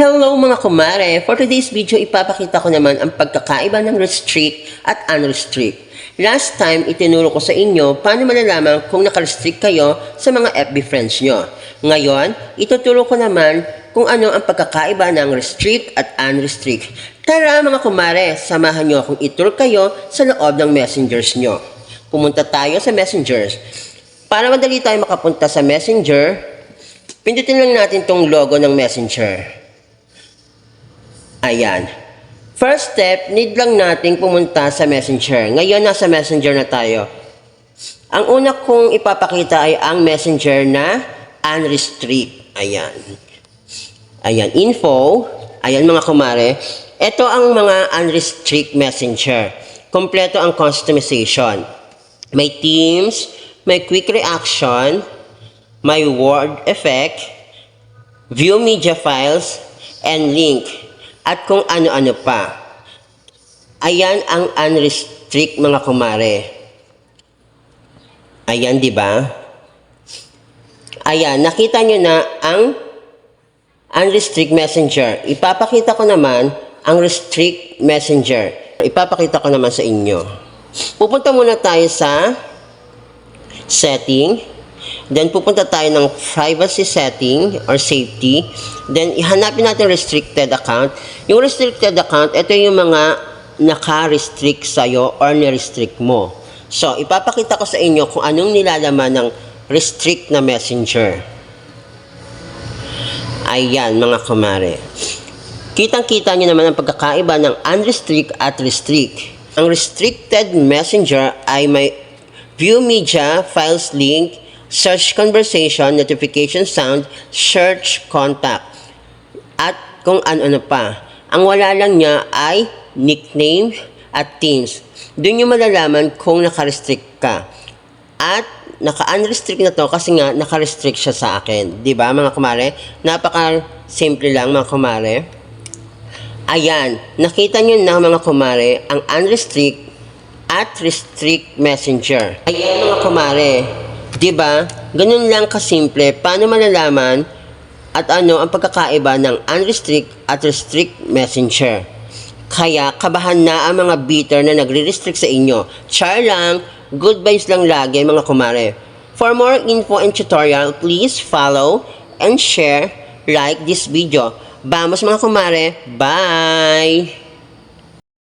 Hello mga kumare! For today's video, ipapakita ko naman ang pagkakaiba ng restrict at unrestrict. Last time, itinuro ko sa inyo paano malalaman kung nakarestrict kayo sa mga FB friends nyo. Ngayon, ituturo ko naman kung ano ang pagkakaiba ng restrict at unrestrict. Tara mga kumare, samahan nyo akong itur kayo sa loob ng messengers nyo. Pumunta tayo sa messengers. Para madali tayo makapunta sa messenger, pindutin lang natin tong logo ng messenger. Ayan. First step, need lang nating pumunta sa messenger. Ngayon, nasa messenger na tayo. Ang una kong ipapakita ay ang messenger na unrestrict. Ayan. Ayan, info. Ayan mga kumare. Ito ang mga unrestrict messenger. Kompleto ang customization. May themes, may quick reaction, may word effect, view media files, and link, at kung ano-ano pa. Ayan ang unrestrict mga kumare. Ayan, di ba? Ayan, nakita nyo na ang unrestrict messenger. Ipapakita ko naman ang restrict messenger. Ipapakita ko naman sa inyo. Pupunta muna tayo sa setting. Then pupunta tayo ng privacy setting or safety. Then ihanapin natin restricted account. Yung restricted account, ito yung mga naka-restrict sa'yo or ni-restrict mo. So, ipapakita ko sa inyo kung anong nilalaman ng restrict na messenger. Ayan, mga kumare. Kitang-kita nyo naman ang pagkakaiba ng unrestrict at restrict. Ang restricted messenger ay may view media, files link, search conversation, notification sound, search contact, at kung ano-ano pa. Ang wala lang niya ay nickname at themes. Doon nyo malalaman kung naka-restrict ka. At naka-unrestrict na to kasi nga naka-restrict siya sa akin. ba mga kumare? Napaka-simple lang mga kumare. Ayan, nakita nyo na mga kumare ang unrestrict at restrict messenger. Ayan mga kumare, ba? Ganun lang kasimple. Paano malalaman at ano ang pagkakaiba ng unrestrict at restrict messenger? Kaya kabahan na ang mga bitter na nagre-restrict sa inyo. Char lang, good vibes lang lagi mga kumare. For more info and tutorial, please follow and share, like this video. Vamos mga kumare, bye!